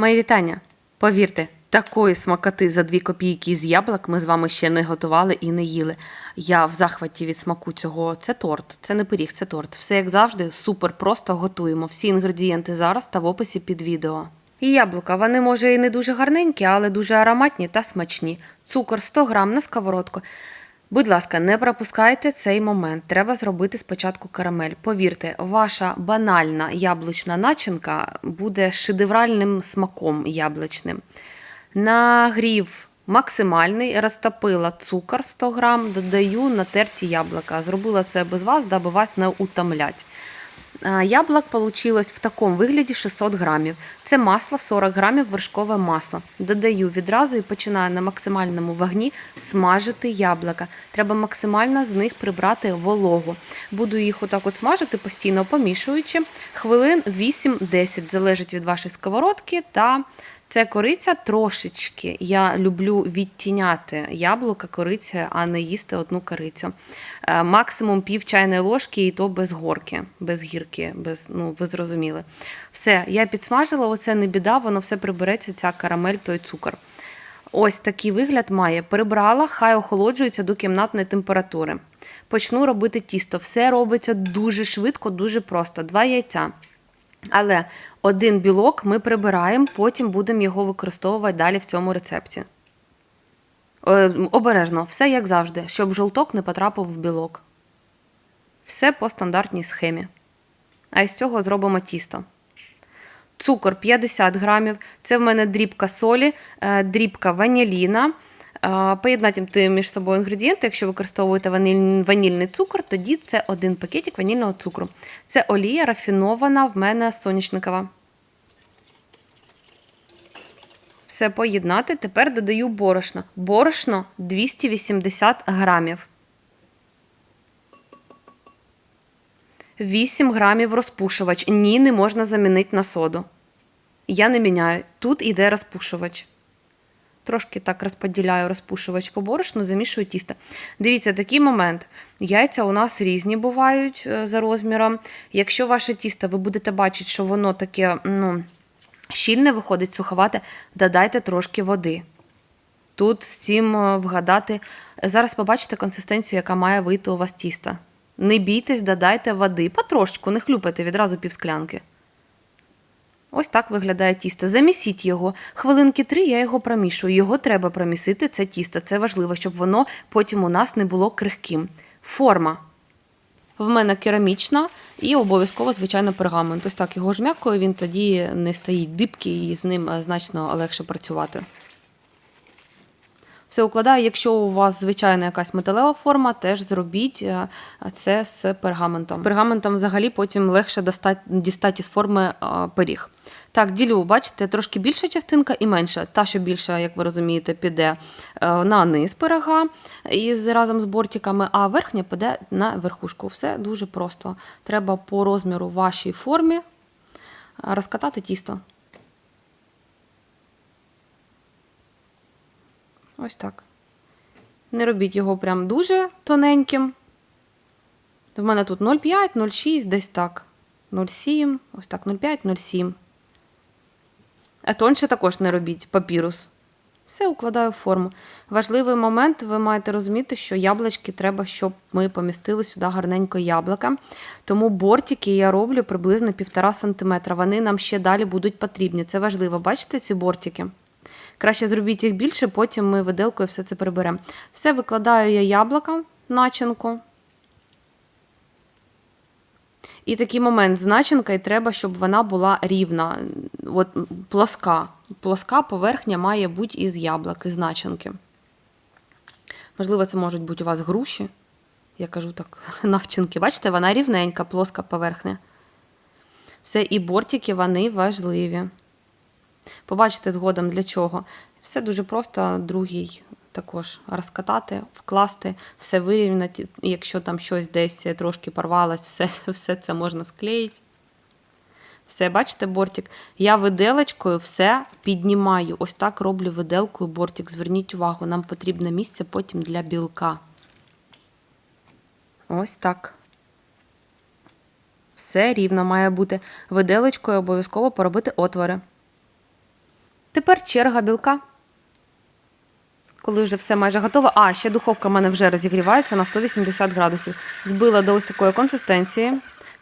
Мої вітання. Повірте, такої смакоти за дві копійки з яблук ми з вами ще не готували і не їли. Я в захваті від смаку цього. Це торт, це не пиріг, це торт. Все як завжди, супер просто готуємо. Всі інгредієнти зараз та в описі під відео. І яблука, вони може і не дуже гарненькі, але дуже ароматні та смачні. Цукор 100 грам на сковородку. Будь ласка, не пропускайте цей момент. Треба зробити спочатку карамель. Повірте, ваша банальна яблучна начинка буде шедевральним смаком яблучним. Нагрів максимальний, розтопила цукор 100 грам, додаю натерті яблука. Зробила це без вас, даби вас не утомлять. А, получилось в такому вигляді 600 грамів. Це масло 40 грамів вершкове масло. Додаю відразу і починаю на максимальному вогні смажити яблука. Треба максимально з них прибрати вологу. Буду їх отак от смажити, постійно помішуючи. Хвилин 8-10 залежить від вашої сковородки та це кориця трошечки. Я люблю відтіняти яблука, кориця, а не їсти одну корицю. Е, Максимум пів чайної ложки, і то без горки, без гірки, без, ну, ви зрозуміли. Все, я підсмажила, оце не біда, воно все прибереться, ця карамель, той цукор. Ось такий вигляд має. Прибрала, хай охолоджується до кімнатної температури. Почну робити тісто. Все робиться дуже швидко, дуже просто. Два яйця. Але один білок ми прибираємо, потім будемо його використовувати далі в цьому рецепті. Е, обережно, все як завжди, щоб жовток не потрапив в білок. Все по стандартній схемі. А із цього зробимо тісто. Цукор 50 грамів. Це в мене дрібка солі, е, дрібка ваніліна. Поєднати між собою інгредієнти. Якщо використовуєте ваніль- ванільний цукор, тоді це один пакетик ванільного цукру. Це олія рафінована в мене соняшникова. Все поєднати. Тепер додаю борошно. Борошно 280 грамів. 8 грамів розпушувач. Ні, не можна замінити на соду. Я не міняю. Тут іде розпушувач. Трошки так розподіляю розпушувач по борошну, замішую тісто. Дивіться, такий момент. Яйця у нас різні бувають е, за розміром. Якщо ваше тісто, ви будете бачити, що воно таке ну, щільне виходить, суховате, додайте трошки води. Тут з цим е, вгадати. Зараз побачите консистенцію, яка має вийти у вас тісто. Не бійтесь, додайте води. Потрошечку, не хлюпайте відразу півсклянки. Ось так виглядає тісто. Замісіть його. Хвилинки три я його промішую. Його треба промісити, це тісто. Це важливо, щоб воно потім у нас не було крихким. Форма. В мене керамічна і обов'язково, звичайно, пергамент. Ось так його ж м'якою, він тоді не стоїть дибки і з ним е, значно легше працювати. Все укладаю. Якщо у вас звичайна якась металева форма, теж зробіть е, це з пергаментом. З пергаментом взагалі потім легше достати, дістати з форми е, пиріг. Так, ділю, бачите, трошки більша частинка і менша. Та, що більша, як ви розумієте, піде е, на низ пирога із, разом з бортиками, а верхня піде на верхушку. Все дуже просто. Треба по розміру вашій формі розкатати тісто. Ось так. Не робіть його прям дуже тоненьким. В мене тут 0,5, 0,6, десь так. 0,7, ось так, 0,5, 0,7. А тонше також не робіть папірус. Все укладаю в форму. Важливий момент, ви маєте розуміти, що яблучки треба, щоб ми помістили сюди гарненько яблука. Тому бортики я роблю приблизно 1,5 см. Вони нам ще далі будуть потрібні. Це важливо. Бачите ці бортики? Краще зробіть їх більше, потім ми виделкою все це приберемо. Все викладаю я яблука, начинку. І такий момент з начинкою треба, щоб вона була рівна, от плоска. Плоска поверхня має бути із яблук, із начинки. Можливо, це можуть бути у вас груші. Я кажу так, начинки. Бачите, вона рівненька, плоска поверхня. Все, і бортики вони важливі. Побачите згодом для чого. Все дуже просто, другий також розкатати, вкласти, все вирівняти. Якщо там щось десь трошки порвалось, все, все це можна склеїти. Все, бачите, бортик? Я виделочкою все піднімаю. Ось так роблю виделкою бортик. Зверніть увагу, нам потрібне місце потім для білка. Ось так. Все рівно має бути. Виделочкою обов'язково поробити отвори. Тепер черга білка. Коли вже все майже готово. А, ще духовка в мене вже розігрівається на 180 градусів. Збила до ось такої консистенції.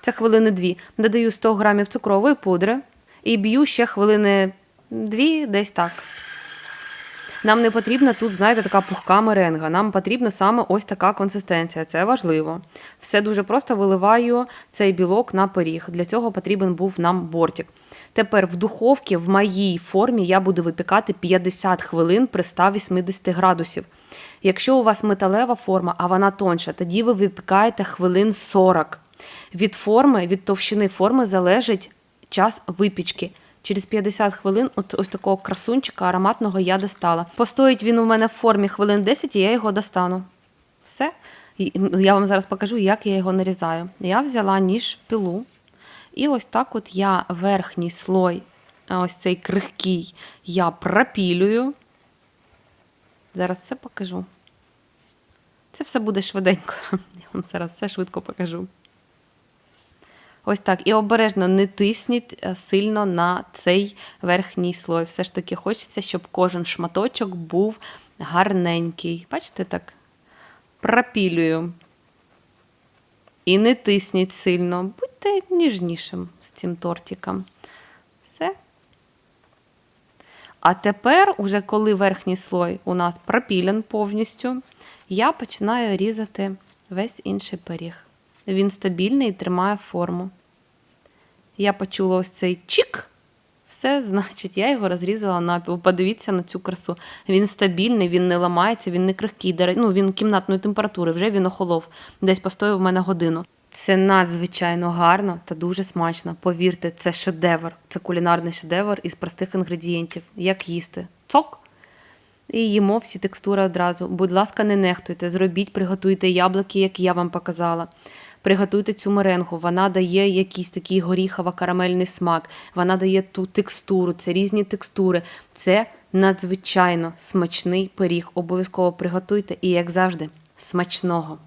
Це хвилини дві. Додаю 100 грамів цукрової пудри і б'ю ще хвилини дві, десь так. Нам не потрібна тут, знаєте, така пухка меренга. Нам потрібна саме ось така консистенція. Це важливо. Все дуже просто виливаю цей білок на пиріг. Для цього потрібен був нам бортик. Тепер в духовці в моїй формі я буду випікати 50 хвилин при 180 градусів. Якщо у вас металева форма, а вона тонша, тоді ви випікаєте хвилин 40. Від форми, від товщини форми залежить час випічки. Через 50 хвилин от ось такого красунчика ароматного я достала. Постоїть він у мене в формі хвилин 10, і я його достану. Все. Я вам зараз покажу, як я його нарізаю. Я взяла ніж пилу. І ось так от я верхній слой, ось цей крихкий, я пропілюю. Зараз все покажу. Це все буде швиденько. Я вам зараз все швидко покажу. Ось так. І обережно не тисніть е, сильно на цей верхній слой. Все ж таки хочеться, щоб кожен шматочок був гарненький. Бачите, так? Пропілюю. І не тисніть сильно. Будьте ніжнішим з цим тортиком. Все. А тепер, уже коли верхній слой у нас пропілен повністю, я починаю різати весь інший пиріг. Він стабільний і тримає форму. Я почула ось цей чік. Все, значить, я його розрізала напів. Подивіться на цю красу. Він стабільний, він не ламається, він не крихкий. Ну, він кімнатної температури, вже він охолов. Десь постояв в мене годину. Це надзвичайно гарно та дуже смачно. Повірте, це шедевр. Це кулінарний шедевр із простих інгредієнтів. Як їсти? Цок. І їмо всі текстури одразу. Будь ласка, не нехтуйте, зробіть, приготуйте яблуки, як я вам показала. Приготуйте цю меренгу, вона дає якийсь такий горіхово-карамельний смак, вона дає ту текстуру, це різні текстури. Це надзвичайно смачний пиріг. Обов'язково приготуйте і, як завжди, смачного.